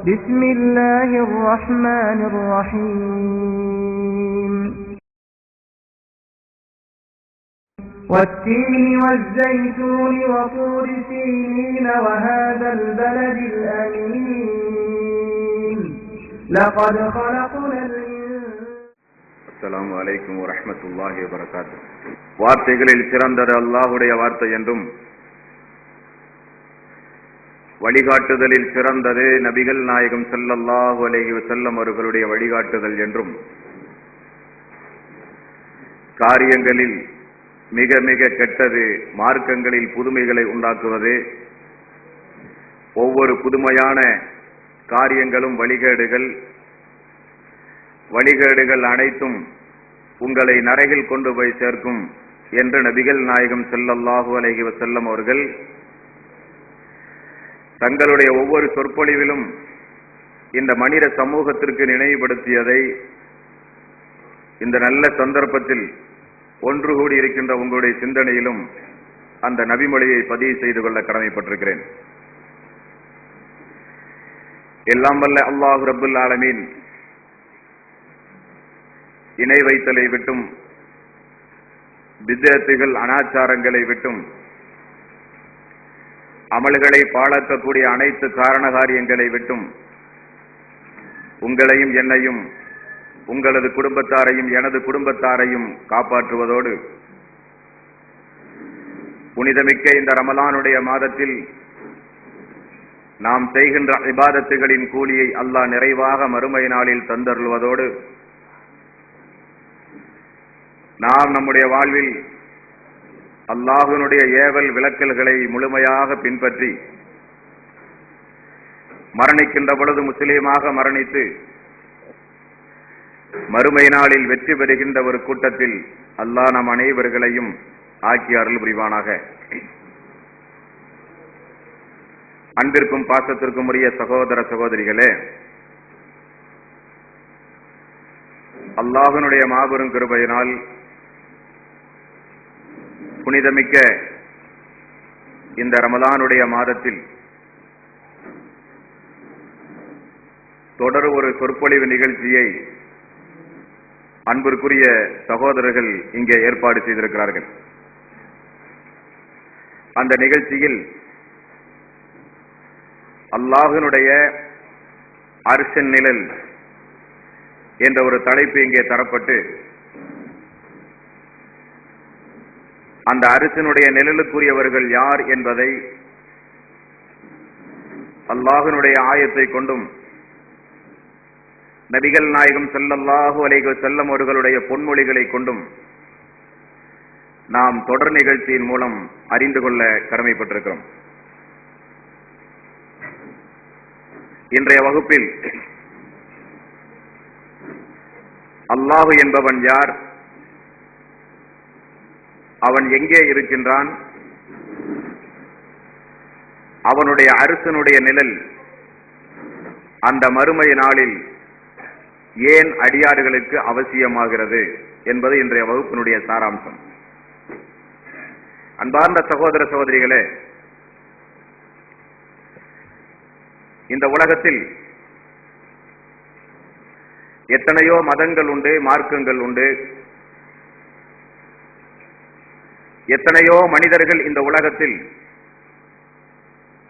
بسم الله الرحمن الرحيم والتين والزيتون وطور سينين وهذا البلد الأمين لقد خلقنا الإنسان அஸ்ஸலாமு அலைக்கும் வரஹ்மத்துல்லாஹி வபரகாத்து வார்த்தைகளில் சிறந்தது அல்லாஹுடைய வார்த்தை என்றும் வழிகாட்டுதலில் சிறந்தது நபிகள் நாயகம் செல்லல்லாஹு அலேஹி செல்லம் அவர்களுடைய வழிகாட்டுதல் என்றும் காரியங்களில் மிக மிக கெட்டது மார்க்கங்களில் புதுமைகளை உண்டாக்குவது ஒவ்வொரு புதுமையான காரியங்களும் வழிகேடுகள் வழிகேடுகள் அனைத்தும் உங்களை நரகில் கொண்டு போய் சேர்க்கும் என்று நபிகள் நாயகம் செல்லல்லாஹு அலைஹி வஸல்லம் அவர்கள் தங்களுடைய ஒவ்வொரு சொற்பொழிவிலும் இந்த மனித சமூகத்திற்கு நினைவுபடுத்தியதை இந்த நல்ல சந்தர்ப்பத்தில் ஒன்று கூடி இருக்கின்ற உங்களுடைய சிந்தனையிலும் அந்த நபிமொழியை பதிவு செய்து கொள்ள கடமைப்பட்டிருக்கிறேன். எல்லாம் வல்ல அல்லாஹு ரபுல் ஆலமீன் இணை வைத்தலை விட்டும் வித்தியத்துகள் அனாச்சாரங்களை விட்டும் அமல்களை பாழாக்கக்கூடிய அனைத்து காரண காரியங்களை விட்டும் உங்களையும் என்னையும் உங்களது குடும்பத்தாரையும் எனது குடும்பத்தாரையும் காப்பாற்றுவதோடு புனிதமிக்க இந்த ரமலானுடைய மாதத்தில் நாம் செய்கின்ற இபாதத்துகளின் கூலியை அல்லாஹ் நிறைவாக மறுமை நாளில் தந்தருள்வதோடு நாம் நம்முடைய வாழ்வில் அல்லாஹுனுடைய ஏவல் விளக்கல்களை முழுமையாக பின்பற்றி மரணிக்கின்ற பொழுது முஸ்லீமாக மரணித்து மறுமை நாளில் வெற்றி பெறுகின்ற ஒரு கூட்டத்தில் அல்லாஹ் நம் அனைவர்களையும் ஆக்கி அருள் புரிவானாக. அன்பிற்கும் பாசத்திற்கும் உரிய சகோதர சகோதரிகளே அல்லாஹனுடைய மாபெரும் கிருபையினால் புனிதமிக்க இந்த ரமலானுடைய மாதத்தில் தொடர் ஒரு சொற்பொழிவு நிகழ்ச்சியை அன்பிற்குரிய சகோதரர்கள் இங்கே ஏற்பாடு செய்திருக்கிறார்கள். அந்த நிகழ்ச்சியில் அல்லாஹினுடைய அரிசன் நிழல் என்ற ஒரு தலைப்பு இங்கே தரப்பட்டு அந்த அரசினுடைய நிழலுக்குரியவர்கள் யார் என்பதை அல்லாஹினுடைய ஆயத்தை கொண்டும் நபிகள் நாயகம் செல்லல்லாஹு அலைக செல்லம் அவர்களுடைய பொன்மொழிகளை கொண்டும் நாம் தொடர் நிகழ்ச்சியின் மூலம் அறிந்து கொள்ள கடமைப்பட்டிருக்கிறோம். இன்றைய வகுப்பில் அல்லாஹு என்பவன் யார்? அவன் எங்கே இருக்கின்றான்? அவனுடைய அரசனுடைய நிழல் அந்த மறுமை நாளில் ஏன் அடியாறுகளுக்கு அவசியமாகிறது என்பது இன்றைய வகுப்பினுடைய சாராம்சம். அன்பார்ந்த சகோதர சகோதரிகளே இந்த உலகத்தில் எத்தனையோ மதங்கள் உண்டு மார்க்கங்கள் உண்டு எத்தனையோ மனிதர்கள் இந்த உலகத்தில்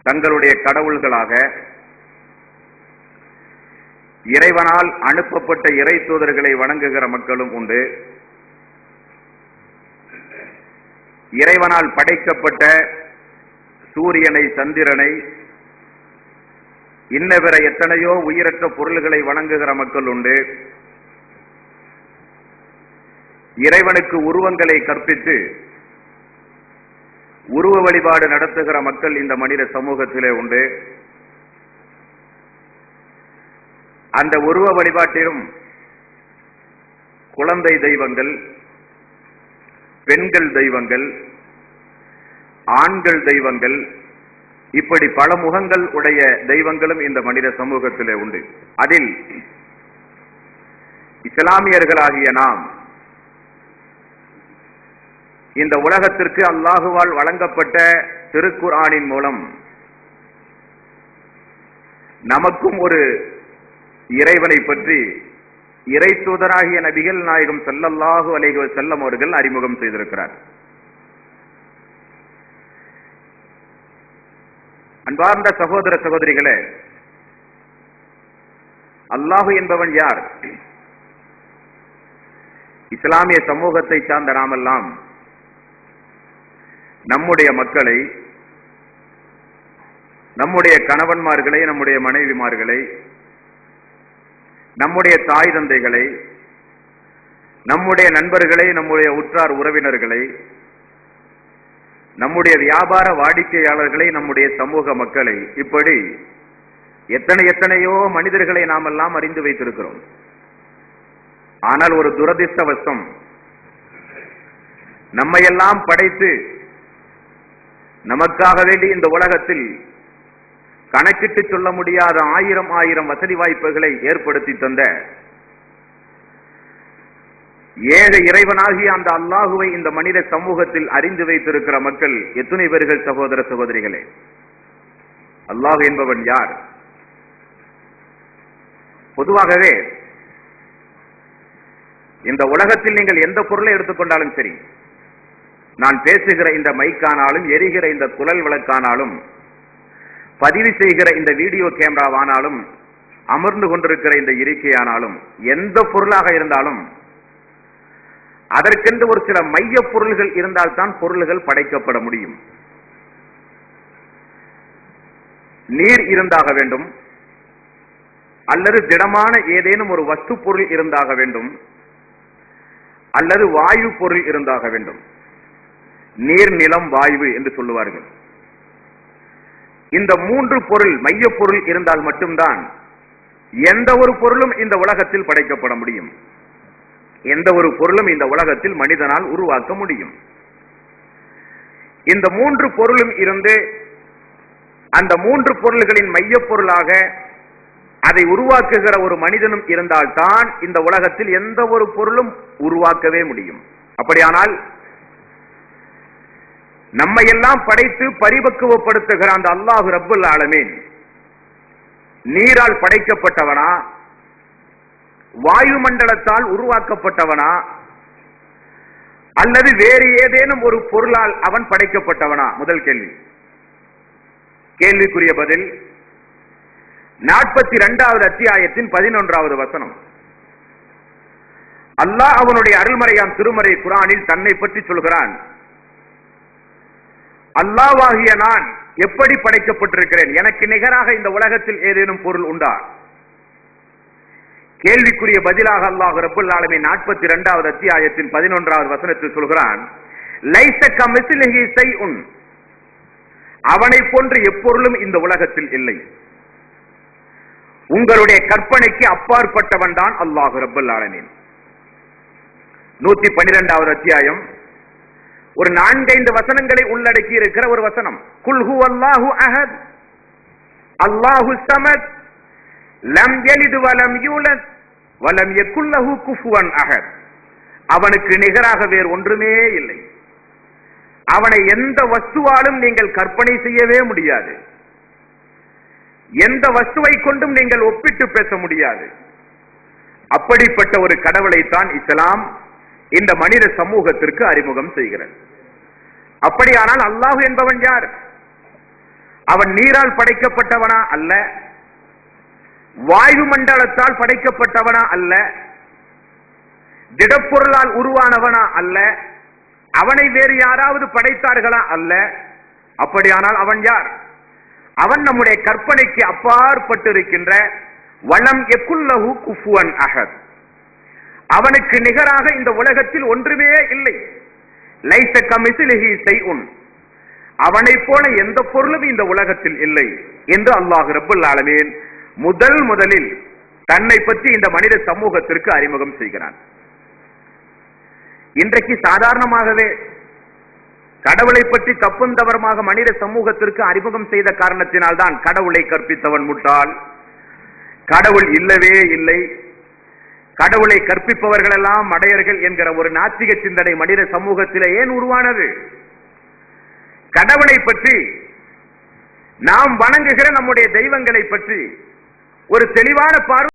தங்களுடைய கடவுள்களாக இறைவனால் அனுப்பப்பட்ட இறை தூதர்களை வணங்குகிற மக்களும் உண்டு. இறைவனால் படைக்கப்பட்ட சூரியனை சந்திரனை இன்ன பிற எத்தனையோ உயிரற்ற பொருள்களை வணங்குகிற மக்கள் உண்டு. இறைவனுக்கு உருவங்களை கற்பித்து உருவ வழிபாடு நடத்துகிற மக்கள் இந்த மனித சமூகத்திலே உண்டு. அந்த உருவ வழிபாட்டிலும் குழந்தை தெய்வங்கள் பெண்கள் தெய்வங்கள் ஆண்கள் தெய்வங்கள் இப்படி பல முகங்கள் உடைய தெய்வங்களும் இந்த மனித சமூகத்திலே உண்டு. அதில் இஸ்லாமியர்களாகிய நாம் இந்த உலகத்திற்கு அல்லாஹுவால் வழங்கப்பட்ட திருக்குர்ஆனின் மூலம். நமக்கும் ஒரு இறைவனை பற்றி இறை தூதராகிய நபிகள் நாயகம் செல்லல்லாஹு அலைஹி செல்லம் அவர்கள் அறிமுகம் செய்திருக்கிறார். அன்பார்ந்த சகோதர சகோதரிகளே அல்லாஹு என்பவன் யார்? இஸ்லாமிய சமூகத்தை சார்ந்த நாமெல்லாம் நம்முடைய மக்களை நம்முடைய கணவன்மார்களை நம்முடைய மனைவிமார்களை நம்முடைய தாய் தந்தைகளை நம்முடைய நண்பர்களை நம்முடைய உற்றார் உறவினர்களை நம்முடைய வியாபார வாடிக்கையாளர்களை நம்முடைய சமூக மக்களை இப்படி எத்தனை எத்தனையோ மனிதர்களை நாம் எல்லாம் அறிந்து வைத்திருக்கிறோம். ஆனால் ஒரு துரதிர்ஷ்டவசம் நம்மையெல்லாம் படைத்து நமக்காக வேண்டி இந்த உலகத்தில் கணக்கிட்டு சொல்ல முடியாத ஆயிரம் ஆயிரம் வசதி வாய்ப்புகளை ஏற்படுத்தி தந்த ஏக இறைவனாகிய அந்த அல்லாஹுவை இந்த மனித சமூகத்தில் அறிந்து வைத்திருக்கிற மக்கள் எத்தனை பேர்கள் சகோதர சகோதரிகளே? அல்லாஹ் என்பவன் யார்? பொதுவாகவே இந்த உலகத்தில் நீங்கள் எந்த பொருளை எடுத்துக்கொண்டாலும் சரி நான் பேசுகிற இந்த மைக்கானாலும் எரிகிற இந்த குழல் விளக்கானாலும் பதிவு செய்கிற இந்த வீடியோ கேமராவானாலும் அமர்ந்து கொண்டிருக்கிற இந்த இருக்கையானாலும் எந்த பொருளாக இருந்தாலும் அதற்கென்று ஒரு சில மைய பொருள்கள் இருந்தால்தான் பொருள்கள் படைக்கப்பட முடியும். நீர் இருந்தாக வேண்டும் அல்லது திடமான ஏதேனும் ஒரு வஸ்து பொருள் இருந்தாக வேண்டும் அல்லது வாயு பொருள் இருந்தாக வேண்டும். நீர் நிலம் வாயு என்று சொல்லுவார்கள். இந்த மூன்று பொருள் மைய பொருள் இருந்தால் மட்டும்தான் எந்த ஒரு பொருளும் இந்த உலகத்தில் படைக்கப்பட முடியும். எந்த ஒரு பொருளும் இந்த உலகத்தில் மனிதனால் உருவாக்க முடியும். இந்த மூன்று பொருளும் இருந்து அந்த மூன்று பொருள்களின் மைய பொருளாக அதை உருவாக்குகிற ஒரு மனிதனும் இருந்தால்தான் இந்த உலகத்தில் எந்த ஒரு பொருளும் உருவாக்கவே முடியும். அப்படியானால் நம்மை எல்லாம் படைத்து பரிபக்குவப்படுத்துகிற அந்த அல்லாஹு ரப்புல் ஆலமீன் நீரால் படைக்கப்பட்டவனா வாயுமண்டலத்தால் உருவாக்கப்பட்டவனா அல்லது வேறு ஏதேனும் ஒரு பொருளால் அவன் படைக்கப்பட்டவனா? முதல் கேள்வி. கேள்விக்குரிய பதில் நாற்பத்தி இரண்டாவது அத்தியாயத்தின் பதினொன்றாவது வசனம். அல்லாஹ் அவனுடைய அருள்மறையாம் திருமறை குரானில் தன்னை பற்றி சொல்கிறான். அல்லாவாகிய நான் எப்படி படைக்கப்பட்டிருக்கிறேன்? எனக்கு நிகராக இந்த உலகத்தில் ஏதேனும் பொருள் உண்டா? கேள்விக்குரிய பதிலாக அல்லாஹ் ரபுல் ஆலமி நாற்பத்தி இரண்டாவது அத்தியாயத்தின் பதினொன்றாவது வசனத்தில் சொல்கிறான் அவனை போன்று எப்பொருளும் இந்த உலகத்தில் இல்லை. உங்களுடைய கற்பனைக்கு அப்பாற்பட்டவன் தான் அல்லாஹு ரபுல் ஆலமீன். நூத்தி பன்னிரெண்டாவது அத்தியாயம் ஒரு நான்கைந்து வசனங்களை உள்ளடக்கி இருக்கிற ஒரு வசனம். குல்ஹு அல்லாஹு அஹத் அல்லாஹு சமத் லம் எலிது வலம் யூலத் வலம் எக்குல்லஹு குஃபுவன் அஹத். அவனுக்கு நிகராக வேறு ஒன்றுமே இல்லை. அவனை எந்த வஸ்துவாலும் நீங்கள் கற்பனை செய்யவே முடியாது. எந்த வஸ்துவை கொண்டும் நீங்கள் ஒப்பிட்டு பேச முடியாது. அப்படிப்பட்ட ஒரு கடவுளைத்தான் இஸ்லாம் இந்த மனித சமூகத்திற்கு அறிமுகம் செய்கிறது. அப்படியானால் அல்லாஹ் என்பவன் யார்? அவன் நீரால் படைக்கப்பட்டவனா அல்ல. வாயு மண்டலத்தால் படைக்கப்பட்டவனா அல்ல. திடப்பொருளால் உருவானவனா அல்ல. அவனை வேறு யாராவது படைத்தார்களா அல்ல. அப்படியானால் அவன் யார்? அவன் நம்முடைய கற்பனைக்கு அப்பாற்பட்டிருக்கின்ற வளம் எக்குல்லஹு குஃபுவன் அகத் அவனுக்கு நிகராக இந்த உலகத்தில் ஒன்றுமே இல்லை. லைச கமிசிலிஹி செய்உன் அவனை போல எந்த பொருளும் இந்த உலகத்தில் இல்லை என்று அல்லாஹ் ரபுல் ஆலமீன் முதல் முதலில் தன்னை பற்றி இந்த மனித சமூகத்திற்கு அறிமுகம் செய்கிறான். இன்றைக்கு சாதாரணமாகவே கடவுளை பற்றி தப்பும் தவறுமாக மனித சமூகத்திற்கு அறிமுகம் செய்த காரணத்தினால் தான் கடவுளை கற்பித்தவன் முட்டாள். கடவுள் இல்லவே இல்லை. கடவுளை கற்பிப்பவர்கள் எல்லாம் மடையர்கள் என்கிற ஒரு நாத்திக சிந்தனை மனித சமூகத்தில் ஏன் உருவானது? கடவுளை பற்றி நாம் வணங்குகிற நம்முடைய தெய்வங்களை பற்றி ஒரு தெளிவான பார்வை